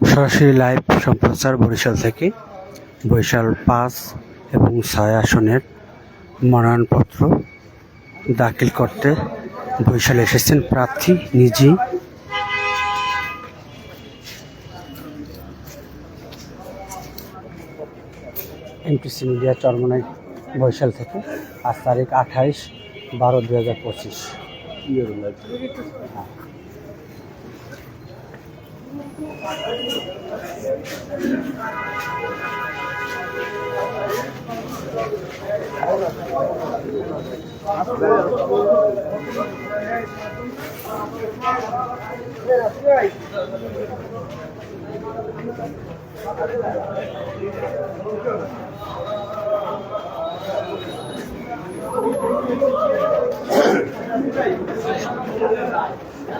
সরাসরি লাইভ সম্প্রচার বরিশাল থেকে বরিশাল পাঁচ এবং ছয় আসনের মনোনয়নপত্র দাখিল করতে বরিশালে এসেছেন প্রার্থী নিজেই। এমপিসি মিডিয়া চরমনাই বরিশাল থেকে আজ তারিখ আঠাইশ বারো দুই হাজার পঁচিশ।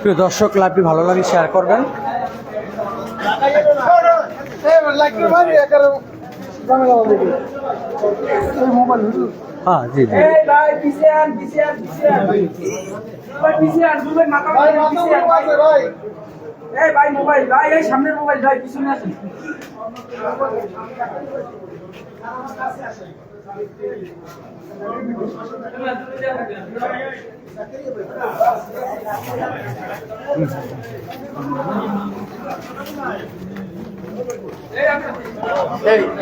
প্রিয় দর্শক লাইভটি ভালো লাগে শেয়ার করবেন। হ্যাঁ মোবাইল, ভাই, এই সামনের মোবাইল পিছনে এই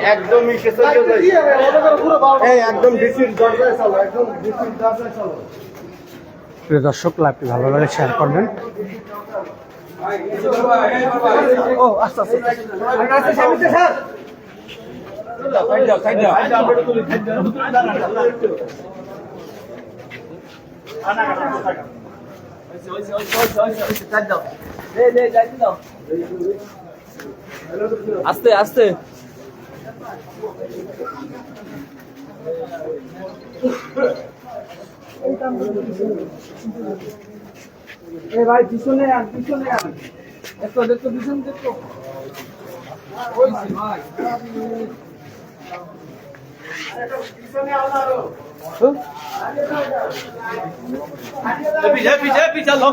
একদম এই একদম ডিসির দরজায় চলো একদম ডিসির দরজায় চলো প্রিয় দর্শক লাইভটি ভালো লাগে শেয়ার করবেন ও আস্তে আস্তে আস্তে আস্তে। এ ভাই পিছনে আন পিছনে আন। একটু দেখো পিছনে দেখো ওই ভাই। পিছে পিছে পিছে লং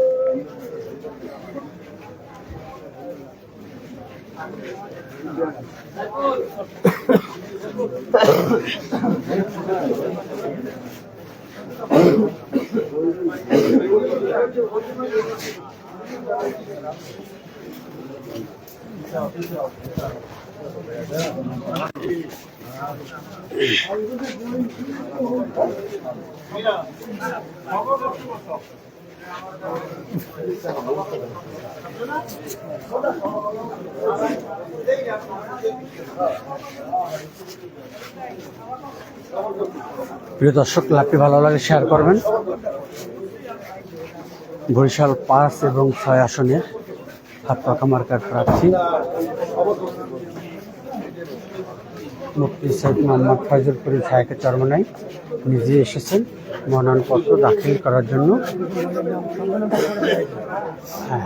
ওই কে লো হ্যাঁ পিছনে পিছনে না আপু প্রিয় দর্শক লাইভটি ভালো লাগে শেয়ার করবেন। বরিশাল পাঁচ এবং ছয় আসনের হাত পাকা মার্কার প্রার্থী। মুফতি সৈয়দ মোহাম্মদ ফয়জুল করিম সাহেবের চরমনাই নিজে এসেছেন মনোনয়নপত্র দাখিল করার জন্য। হ্যাঁ।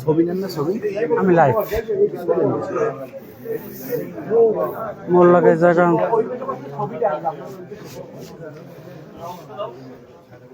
ছবি না ছবি? আমি লাইভ মোর লাগে জায়গা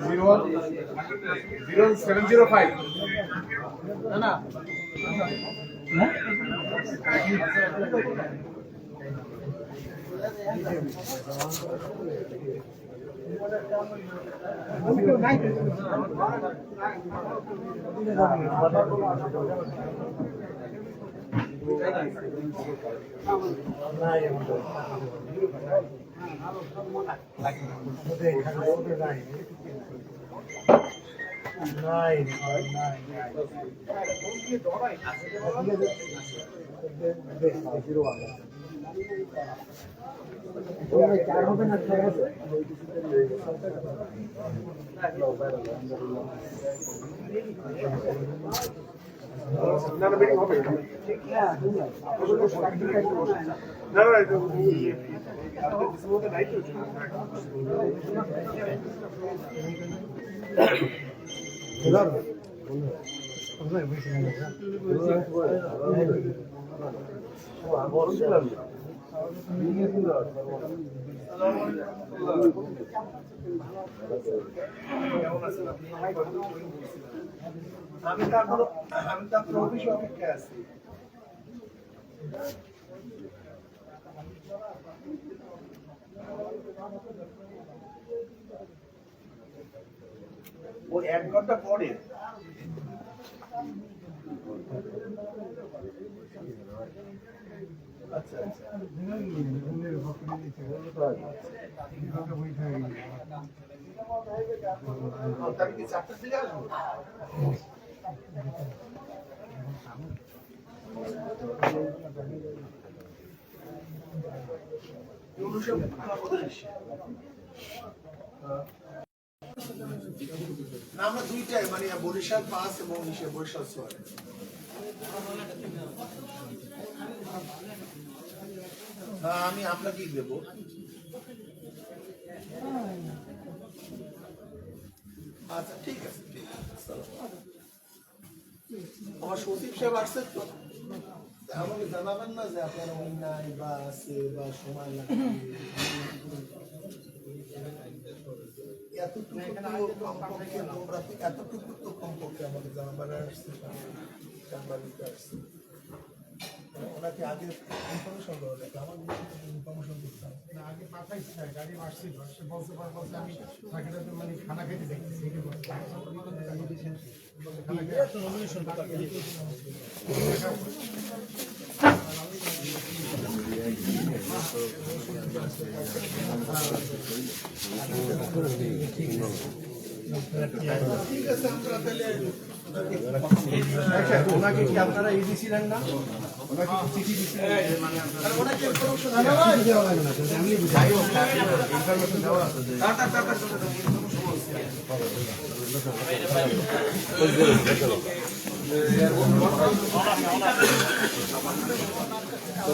zero zero seven zero five না না লাগে বেরিং হবে না না এটা নাই তো আমি তো এখনও আমি তো এখনও অফিসে অপেক্ষায় আছি ও এক ঘণ্টা পরে। আচ্ছা আচ্ছা। তাহলে কি চারটার দিকে আসব? না, আমরা দুইটাই মানে বরিশাল পাস এবং বরিশাল সোয়ার আমি আপনাকেই দেবো। আচ্ছা ঠিক আছে ঠিক আছে। আমার সচিব সাহেব আসছে তো? আমাকে জানাবেন না যে আপনার নাই বা আছে বা সময় লাগবে। এতটুকু তো কমপক্ষে তোমরা তো এতটুকু তো কমপক্ষে আমাকে জানাবার আসছে জানবাদিতে আসছে। ওনাকে আগে ইনফরমেশন দেওয়া লাগে আমার ইনফরমেশন দিতে হবে। না, আগে পাঠাইছি না, গাড়ি আসছিল। সে বলতে পারে, বলছে, আমি ফাঁকিটাতে মানে খানা খাইতে দেখতেছি, এটা। বলছে, খানা খাই- ঠিক আছে ওনাকে কি আপনারা এই দিছিলেন না ওনাকে চিঠি দিছিলেন আর ওনাকে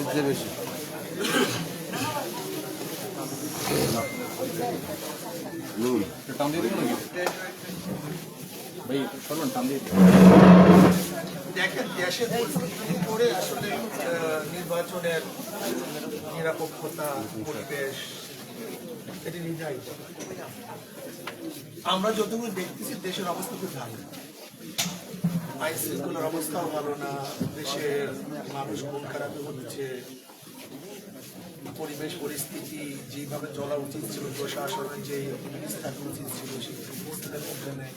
ইনফরমেশন দেখেন আসলে নির্বাচনের নিরপেক্ষতা পরিবেশ, এটি আমরা যতটুকু দেখতেছি, দেশের অবস্থা খুব ভালো। আইন শৃঙ্খলার অবস্থাও ভালো না, দেশের মানুষ খুব খারাপ হচ্ছে। পরিবেশ পরিস্থিতি যেভাবে চলা উচিত ছিল প্রশাসনের যে থাকা উচিত ছিল সেই নেই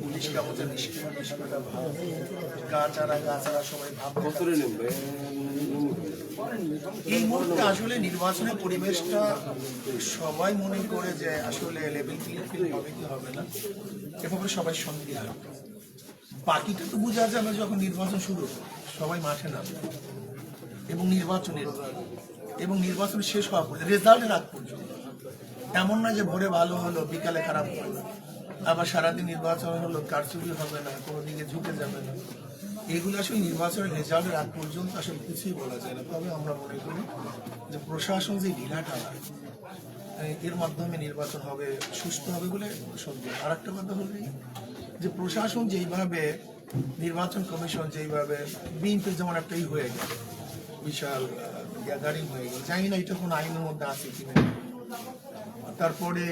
পুলিশকে আমাদের নিষ্ক্রিয় নিষ্ক্রিয়তা ভাব। গা চারা সবাই ভাব এই মুহূর্তে আসলে নির্বাচনের পরিবেশটা সবাই মনে করে যে আসলে লেভেল প্লেইং হবে কি হবে না এভাবে সবাই সঙ্গে বাকিটা তো বোঝা যাবে যখন নির্বাচন শুরু সবাই মাঠে নামবে এবং নির্বাচনের, এবং নির্বাচন শেষ হওয়া পর্যন্ত, রেজাল্টের আগ পর্যন্ত। এমন না যে ভোরে ভালো হলো, বিকালে খারাপ হলো। আবার সারাদিন নির্বাচন হলো, কারচুপি হবে না, কোনো দিকে ঝুঁকে যাবে না। এগুলো আসলে নির্বাচনের রেজাল্টের আগ পর্যন্ত আসলে কিছুই বলা যায় না। তবে আমরা মনে করি যে প্রশাসন যে ঢিলাটা এর মাধ্যমে নির্বাচন হবে, সুস্থ হবে বলে সন্দেহ। আর একটা কথা হলো যে প্রশাসন যেইভাবে, নির্বাচন কমিশন যেইভাবে, বিএনপির যেমন একটাই হয়ে গেল বিশাল গ্যাদারিং হয়ে গেল জানি না এটা কোনো আইনের মধ্যে আছে কিনা। তারপরে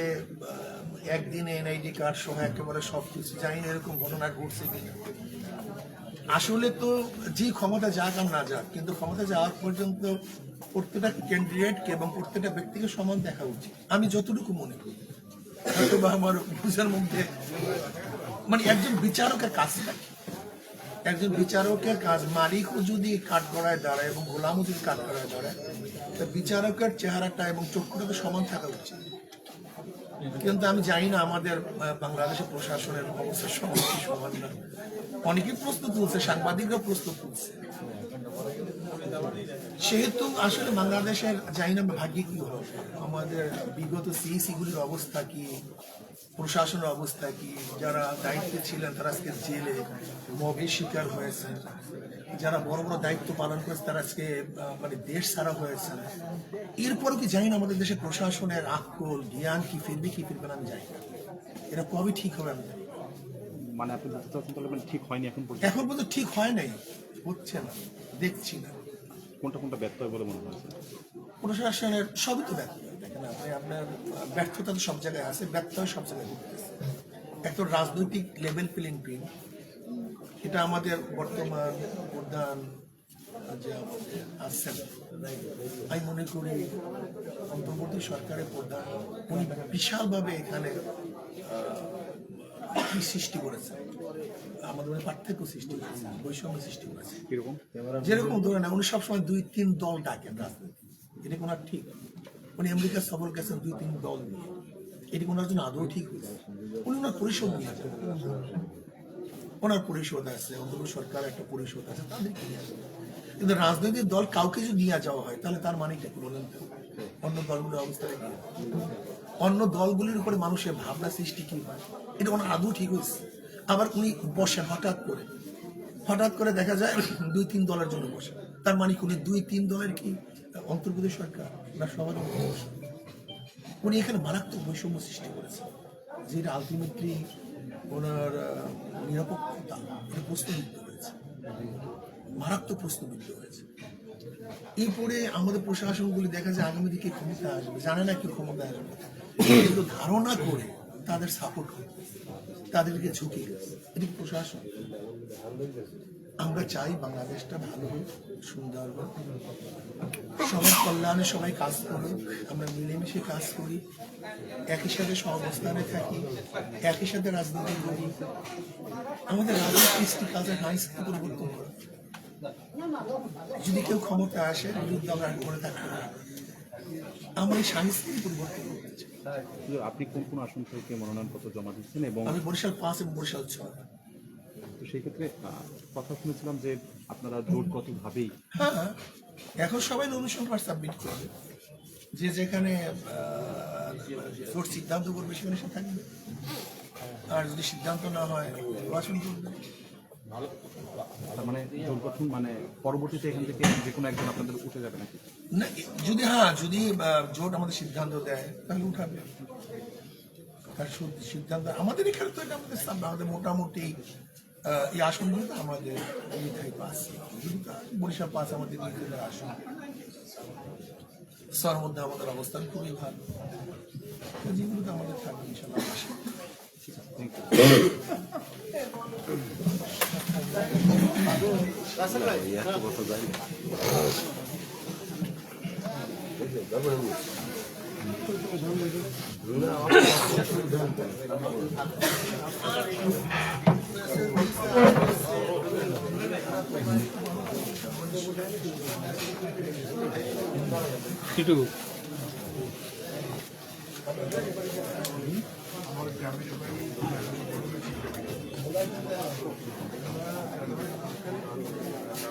একদিনে এনআইডি কার্ড সহ একেবারে সব কিছু জানি না এরকম ঘটনা ঘটছে কিনা। আসলে তো যে ক্ষমতা যাক আর না যাক, কিন্তু ক্ষমতা যাওয়ার পর্যন্ত প্রত্যেকটা ক্যান্ডিডেটকে এবং প্রত্যেকটা ব্যক্তিকে সমান দেখা উচিত। আমি যতটুকু মনে করি। হয়তো বা আমার বুঝার মধ্যে মানে একজন বিচারকের কাছে থাকে একজন বিচারকের কাজ মালিকও যদি কাঠ গড়ায় দাঁড়ায় এবং গোলামও যদি কাঠ গড়ায় দাঁড়ায়, তা বিচারকের চেহারাটা এবং চক্ষুটা তো সমান থাকা উচিত। কিন্তু আমি জানি না আমাদের বাংলাদেশের প্রশাসনের অবস্থা সমান সমান না। অনেকেই প্রস্তুত তুলছে, সাংবাদিকরা প্রস্তুত তুলছে। সেহেতু আসলে বাংলাদেশের জানি না ভাগ্যে কি হবে আমাদের বিগত সিইসি গুলির অবস্থা কি? প্রশাসনের অবস্থা কি? যারা দায়িত্বে ছিলেন তারা আজকে জেলে মবের শিকার হয়েছেন। যারা বড় বড় দায়িত্ব পালন করেছে তারা আজকে মানে দেশ ছাড়া হয়েছেন। এরপরও কি জানি না আমাদের দেশের প্রশাসনের আকল জ্ঞান কি ফিরবে কি ফিরবে না আমি জানি না। এটা কবে ঠিক হবে আমি জানি মানে আপনি ঠিক হয়নি এখন এখন পর্যন্ত ঠিক হয় নাই। হচ্ছে না। দেখছি না। কোনটা কোনটা ব্যর্থ হয় বলে মনে হয়েছে প্রশাসনের সবই তো ব্যর্থ দেখেন আপনি, আপনার ব্যর্থতা তো সব জায়গায় আছে ব্যর্থ সব জায়গায় একটা রাজনৈতিক লেভেল প্লেইং ফিল্ড এটা আমাদের বর্তমান প্রধান যে আমাদের আছেন আমি মনে করি অন্তর্বর্তী সরকারের প্রধান, উনি বিশালভাবে এখানে কি সৃষ্টি করেছেন আমাদের মধ্যে পার্থক্য সৃষ্টি করেছে বৈষম্য সৃষ্টি করেছে। যেরকম ধরে না উনি সবসময় দুই তিন দল ডাকেন রাজনীতি এটা কোনো ঠিক উনি আমেরিকা সফর গেছেন দুই তিন দল নিয়ে। এটি ওনার জন্য আদৌ ঠিক হয়েছে? উনি ওনার পরিষদ নিয়ে যান। ওনার পরিষদ আছে অন্তত সরকার একটা পরিষদ আছে তাদেরকে নিয়ে কিন্তু রাজনৈতিক দল কাউকে যদি নিয়ে যাওয়া হয় তাহলে তার মানে কি বলেন অন্য দলগুলোর অবস্থাটা কি? অন্য দলগুলির উপরে মানুষের ভাবনা সৃষ্টি কি হয়? এটা ওনার আদৌ ঠিক হয়েছে। আবার উনি বসেন হঠাৎ করে। হঠাৎ করে দেখা যায় দুই তিন দলের জন্য বসে। তার মানে উনি দুই তিন দলের কি অন্তর্গত সরকার না সবার উনি এখানে মারাত্মক বৈষম্য সৃষ্টি করেছেন। যেটা আলটিমেটলি ওনার নিরপেক্ষতা, এটা প্রশ্নবিদ্ধ হয়েছে। মারাত্মক প্রশ্নবিদ্ধ হয়েছে। এরপরে আমাদের প্রশাসনগুলি দেখা যায় আগামী দিকে ক্ষমতা আসবে, জানে না কি ক্ষমতা আসবে। কিন্তু ধারণা করে তাদের সাপোর্ট করে তাদেরকে ঝুঁকে এটি প্রশাসন। আমরা চাই বাংলাদেশটা ভালো হোক, সুন্দর হোক। সবার কল্যাণে সবাই কাজ করি, আমরা মিলেমিশে কাজ করি। একই সাথে সহাবস্থানে থাকি, একই সাথে রাজনীতি করি। আমাদের রাজনীতি কৃষ্টি কালচার সংস্কৃতি পরিবর্তন করা। যদি কেউ ক্ষমতা আসে বিরুদ্ধে আমরা করে থাকতে পারি আমরা এই সংস্কৃতি পরিবর্তন আপনি কোন কোন আসন থেকে মনোনয়নপত্র জমা দিচ্ছেন এবং আমি বরিশাল পাঁচ এবং বরিশাল ছয়। তো সেই ক্ষেত্রে কথা শুনেছিলাম যে আপনারা জোটগতভাবেই হ্যাঁ এখন সবাই নমিনেশন কার্ড সাবমিট করবে। যে যেখানে জোট সিদ্ধান্ত করবে সেখানে সে থাকবে। আর যদি সিদ্ধান্ত না হয় নির্বাচন করবে। তার মানে জোট গঠন মানে পরবর্তীতে এখান থেকে যে কোনো একজন আপনাদের উঠে যাবে নাকি? না যদি হ্যাঁ যদি জোট আমাদের সিদ্ধান্ত দেয় তাহলে উঠাবে। তার সিদ্ধান্ত আমাদের এখানে তো এটা আমাদের সামনে আমাদের মোটামুটি এই আসনগুলো তো আমাদের নির্ধারিত পাস। বরিশাল পাস আমাদের নির্ধারিত আসন। সর মধ্যে আমাদের অবস্থান খুবই ভালো। যেগুলো তো আমাদের থাকবে ইনশাল্লাহ। itu Thank.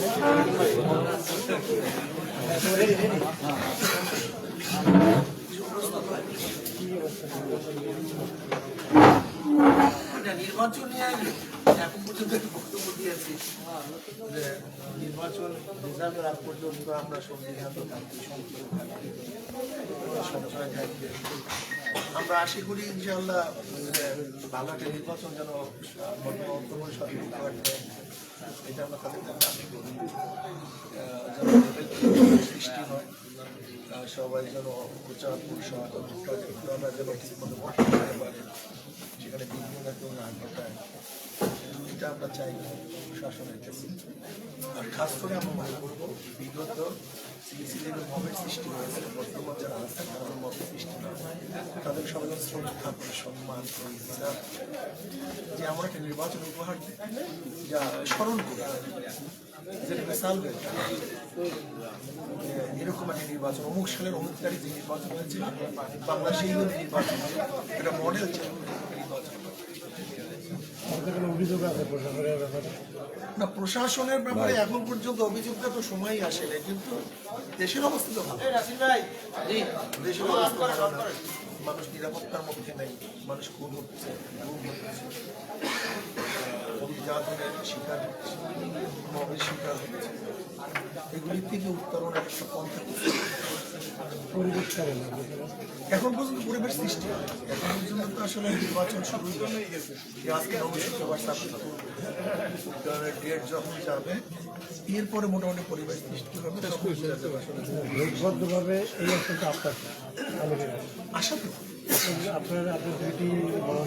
থ্যাংক ইউ এটা নির্বাচন নিয়ে এখন পর্যন্ত বক্তব্য দিয়েছি যে নির্বাচন পর্যন্ত আমরা আমরা আশা করি ইনশাআল্লাহ যে ভালো একটা নির্বাচন যেন এটা আমরা সবাই যেন প্রচার পরিষদ আমরা যেন ঠিক মতো করতে পারে সেখানে বিঘ্ন না কেউ না ঘটায় আমরা চাই শাসনের কাছে আর খাস করে আমরা মনে করব। বিগত সৃষ্টি হয়েছে। বর্তমান যারা আছে সৃষ্টি না হয়। তাদের সবাই শ্রদ্ধা সম্মান যে আমরা একটা নির্বাচন উপহার যা স্মরণ করে। এরকম একটা নির্বাচন, অমুক সালের অমুক তারিখ যে নির্বাচন হয়েছে বাংলা সেই নির্বাচন। এটা মডেল ছিল। অভিযোগ আছে প্রশাসনের ব্যাপারে? না প্রশাসনের ব্যাপারে এখন পর্যন্ত অভিযোগটা তো সময়ই আসে না কিন্তু দেশের অবস্থা তো ভালো। দেশের অবস্থা ভালো না। মানুষ নিরাপত্তার মধ্যে নেই মানুষ খুন হচ্ছে শিকার শিকার হচ্ছে। এগুলি থেকে উত্তরণ একটা পন্থা এখন পর্যন্ত পরিবেশ সৃষ্টি এখন পর্যন্ত আসলে নির্বাচন শুরু হয়ে গেছে। আজকে নবম শুক্রবার সাবমিট করবে ডেট যখন যাবে এরপরে মোটামুটি পরিবেশ সৃষ্টি হবে এই অঞ্চলটা আপনার আশা করি। আপনার আপনার দুইটি বড়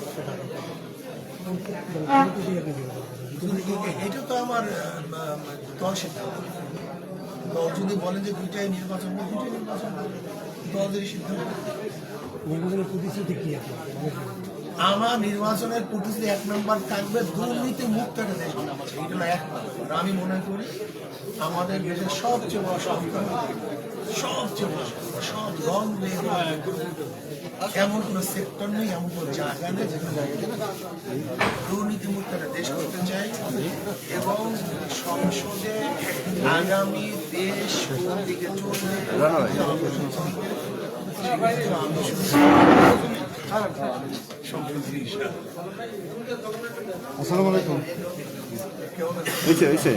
এটা তো আমার দল সিদ্ধান্ত। দল যদি বলেন যে দুইটাই নির্বাচন দুইটাই নির্বাচন দলের সিদ্ধান্ত প্রতিশ্রুতি কি আপনার আমার নির্বাচনের প্রতিশ্রুতি এক নম্বর থাকবে দুর্নীতি মুক্ত একটা দেশ। হলো এক। আমি মনে করি আমাদের দেশের সবচেয়ে বড় সংখ্যা সবচেয়ে বড় সব রং এমন কোনো সেক্টর নেই এমন কোনো জায়গা নেই যেখানে দুর্নীতি মুক্ত একটা দেশ করতে চাই এবং সংসদে আগামী দেশ কোন দিকে চলবে আসসালামু আলাইকুম কেমন আছে?